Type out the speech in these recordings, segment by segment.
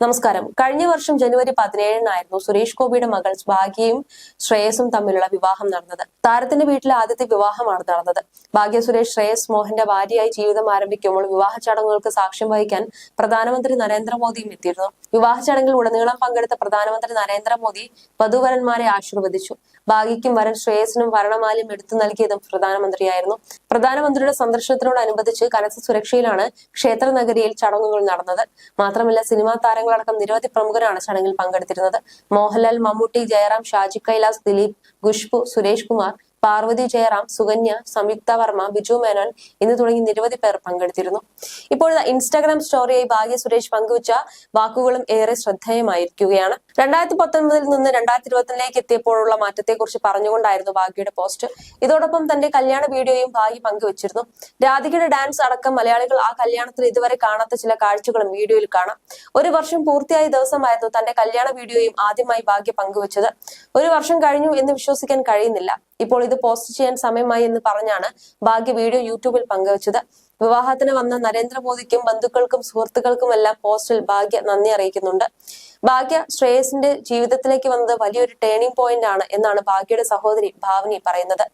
നമസ്കാരം. കഴിഞ്ഞ വർഷം ജനുവരി പതിനേഴിനായിരുന്നു സുരേഷ് ഗോപിയുടെ മകൾ ഭാഗ്യയും ശ്രേയസും തമ്മിലുള്ള വിവാഹം നടന്നത്. താരത്തിന്റെ വീട്ടിലെ ആദ്യത്തെ വിവാഹമാണ് നടന്നത്. ഭാഗ്യ സുരേഷ് ശ്രേയസ് മോഹന്റെ ഭാര്യയായി ജീവിതം ആരംഭിക്കുമ്പോൾ വിവാഹ ചടങ്ങുകൾക്ക് സാക്ഷ്യം വഹിക്കാൻ പ്രധാനമന്ത്രി നരേന്ദ്രമോദിയും എത്തിയിരുന്നു. വിവാഹ ചടങ്ങിൽ ഉടനീളം പങ്കെടുത്ത പ്രധാനമന്ത്രി നരേന്ദ്രമോദി വധുവരന്മാരെ ആശീർവദിച്ചു. ഭാഗ്യയ്ക്കും വരൻ ശ്രേയസിനും വരണമാലയും എടുത്തു നൽകിയതും പ്രധാനമന്ത്രിയായിരുന്നു. പ്രധാനമന്ത്രിയുടെ സന്ദർശനത്തിനോടനുബന്ധിച്ച് കനത്ത സുരക്ഷയിലാണ് ക്ഷേത്ര നഗരിയിൽ ചടങ്ങുകൾ നടന്നത്. മാത്രമല്ല സിനിമാ താരങ്ങളടക്കം നിരവധി പ്രമുഖരാണ് ചടങ്ങിൽ പങ്കെടുത്തിരുന്നത്. മോഹൻലാൽ മമ്മൂട്ടി ജയറാം ഷാജി കൈലാസ് ദിലീപ് ഖുഷ്ബു സുരേഷ് കുമാർ പാർവതി ജയറാം സുകന്യ സംയുക്ത വർമ്മ ബിജു മേനോൻ എന്ന് തുടങ്ങി നിരവധി പേർ പങ്കെടുത്തിരുന്നു. ഇപ്പോഴത്തെ ഇൻസ്റ്റാഗ്രാം സ്റ്റോറിയായി ഭാഗ്യ സുരേഷ് പങ്കുവച്ച വാക്കുകളും ഏറെ ശ്രദ്ധേയമായിരിക്കുകയാണ്. രണ്ടായിരത്തി പത്തൊൻപതിൽ നിന്ന് രണ്ടായിരത്തി ഇരുപത്തിലേക്ക് എത്തിയപ്പോഴുള്ള മാറ്റത്തെക്കുറിച്ച് പറഞ്ഞുകൊണ്ടായിരുന്നു ഭാഗ്യയുടെ പോസ്റ്റ്. ഇതോടൊപ്പം തന്റെ കല്യാണ വീഡിയോയും ഭാഗ്യ പങ്കുവച്ചിരുന്നു. രാധികയുടെ ഡാൻസ് അടക്കം മലയാളികൾ ആ കല്യാണത്തിൽ ഇതുവരെ കാണാത്ത ചില കാഴ്ചകളും വീഡിയോയിൽ കാണാം. ഒരു വർഷം പൂർത്തിയായ ദിവസമായിരുന്നു തന്റെ കല്യാണ വീഡിയോയും ആദ്യമായി ഭാഗ്യ പങ്കുവച്ചത്. ഒരു വർഷം കഴിഞ്ഞു എന്ന് വിശ്വസിക്കാൻ കഴിയുന്നില്ല. ഇപ്പോൾ ഇത് പോസ്റ്റ് ചെയ്യാൻ സമയമായി എന്ന് പറഞ്ഞാണ് ഭാഗ്യ വീഡിയോ യൂട്യൂബിൽ പങ്കുവച്ചത്. വിവാഹത്തിന് വന്ന നരേന്ദ്രമോദിക്കും ബന്ധുക്കൾക്കും സുഹൃത്തുക്കൾക്കും സുഹൃത്തുക്കൾക്കുമെല്ലാം പോസ്റ്റിൽ ഭാഗ്യ നന്ദി അറിയിക്കുന്നുണ്ട്. ഭാഗ്യ ശ്രേയസിന്റെ ജീവിതത്തിലേക്ക് വന്നത് വലിയൊരു ടേണിംഗ് പോയിന്റ് ആണ് എന്നാണ് ഭാഗ്യയുടെ സഹോദരി ഭാവനി പറയുന്നത്.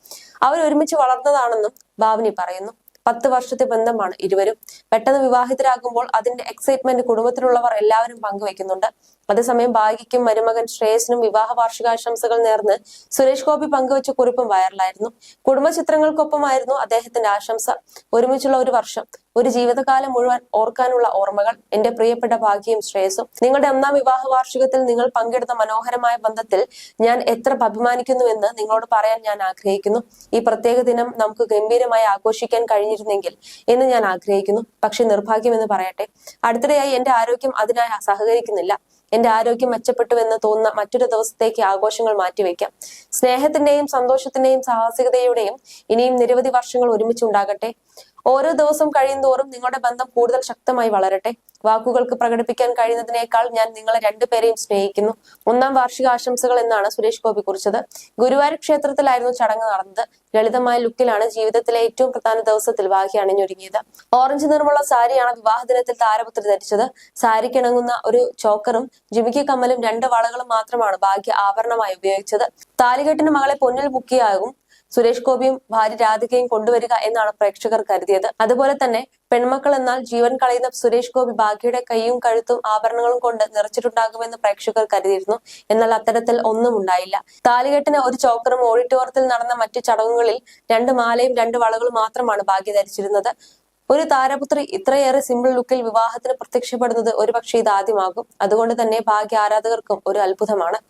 അവർ ഒരുമിച്ച് വളർന്നതാണെന്നും ഭാവനി പറയുന്നു. പത്ത് വർഷത്തെ ബന്ധമാണ് ഇരുവരും. പെട്ടെന്ന് വിവാഹിതരാകുമ്പോൾ അതിന്റെ എക്സൈറ്റ്മെന്റ് കുടുംബത്തിലുള്ളവർ എല്ലാവരും പങ്കുവെക്കുന്നുണ്ട് അതേസമയം ഭാഗ്യയ്ക്കും മരുമകൻ ശ്രേയസിനും വിവാഹ വാർഷികാശംസകൾ നേർന്ന് സുരേഷ് ഗോപി പങ്കുവച്ച കുറിപ്പും വൈറലായിരുന്നു കുടുംബ ചിത്രങ്ങൾക്കൊപ്പമായിരുന്നു അദ്ദേഹത്തിന്റെ ആശംസ. ഒരുമിച്ചുള്ള ഒരു വർഷം. ഒരു ജീവിതകാലം മുഴുവൻ ഓർക്കാനുള്ള ഓർമ്മകൾ എന്റെ പ്രിയപ്പെട്ട ഭാഗ്യയും ശ്രേയസും നിങ്ങളുടെ ഒന്നാം വിവാഹ വാർഷികത്തിൽ നിങ്ങൾ പങ്കെടുത്ത മനോഹരമായ ബന്ധത്തിൽ ഞാൻ എത്ര അഭിമാനിക്കുന്നു എന്ന് നിങ്ങളോട് പറയാൻ ഞാൻ ആഗ്രഹിക്കുന്നു. ഈ പ്രത്യേക ദിനം നമുക്ക് ഗംഭീരമായി ആഘോഷിക്കാൻ കഴിഞ്ഞിരുന്നെങ്കിൽ എന്ന് ഞാൻ ആഗ്രഹിക്കുന്നു. പക്ഷെ നിർഭാഗ്യം എന്ന് പറയട്ടെ. അടുത്തിടെയായി എന്റെ ആരോഗ്യം അതിനായി സഹകരിക്കുന്നില്ല. എന്റെ ആരോഗ്യം മെച്ചപ്പെട്ടു എന്ന് തോന്നുന്ന മറ്റൊരു ദിവസത്തേക്ക് ആഘോഷങ്ങൾ മാറ്റിവെക്കാം. സ്നേഹത്തിന്റെയും സന്തോഷത്തിന്റെയും സാഹസികതയുടെയും ഇനിയും നിരവധി വർഷങ്ങൾ ഒരുമിച്ചുണ്ടാകട്ടെ. ഓരോ ദിവസം കഴിയുന്തോറും നിങ്ങളുടെ ബന്ധം കൂടുതൽ ശക്തമായി വളരട്ടെ. വാക്കുകൾക്ക് പ്രകടിപ്പിക്കാൻ കഴിയുന്നതിനേക്കാൾ ഞാൻ നിങ്ങളെ രണ്ടുപേരെയും സ്നേഹിക്കുന്നു. ഒന്നാം വാർഷിക ആശംസകൾ എന്നാണ് സുരേഷ് ഗോപി കുറിച്ചത്. ഗുരുവായൂർ ക്ഷേത്രത്തിലായിരുന്നു ചടങ്ങ് നടന്നത്. ലളിതമായ ലുക്കിലാണ് ജീവിതത്തിലെ ഏറ്റവും പ്രധാന ദിവസത്തിൽ വാഹി അണിഞ്ഞൊരുങ്ങിയത്. ഓറഞ്ച് നിറമുള്ള സാരിയാണ് വിവാഹ ദിനത്തിൽ താരപുത്രി ധരിച്ചത്. സാരിക്കിണങ്ങുന്ന ഒരു ചോക്കറും ജിമിക്ക് കമ്മലും രണ്ട് വളകളും മാത്രമാണ് ഭാഗ്യ ആഭരണമായി ഉപയോഗിച്ചത്. താലികെട്ടിന് മകളെ പൊന്നിൽ മുക്കിയാകും സുരേഷ് ഗോപിയും ഭാര്യ രാധികയും കൊണ്ടുവരിക എന്നാണ് പ്രേക്ഷകർ കരുതിയത്. അതുപോലെ തന്നെ പെൺമക്കൾ എന്നാൽ ജീവൻ കളയുന്ന സുരേഷ് ഗോപി ഭാഗ്യയുടെ കൈയും കഴുത്തും ആഭരണങ്ങളും കൊണ്ട് നിറച്ചിട്ടുണ്ടാകുമെന്ന് പ്രേക്ഷകർ കരുതിയിരുന്നു. എന്നാൽ അത്തരത്തിൽ ഒന്നും ഉണ്ടായില്ല. താലികെട്ടിന് ഒരു ചോക്കറും ഓഡിറ്റോറിയത്തിൽ നടന്ന മറ്റു ചടങ്ങുകളിൽ രണ്ട് മാലയും രണ്ട് വളകളും മാത്രമാണ് ഭാഗ്യ ധരിച്ചിരുന്നത്. ഒരു താരപുത്രി ഇത്രയേറെ സിമ്പിൾ ലുക്കിൽ വിവാഹത്തിന് പ്രത്യക്ഷപ്പെടുന്നത് ഒരുപക്ഷെ ഇതാദ്യമാകും. അതുകൊണ്ട് തന്നെ ഭാഗ്യ ആരാധകർക്കും ഒരു അത്ഭുതമാണ്.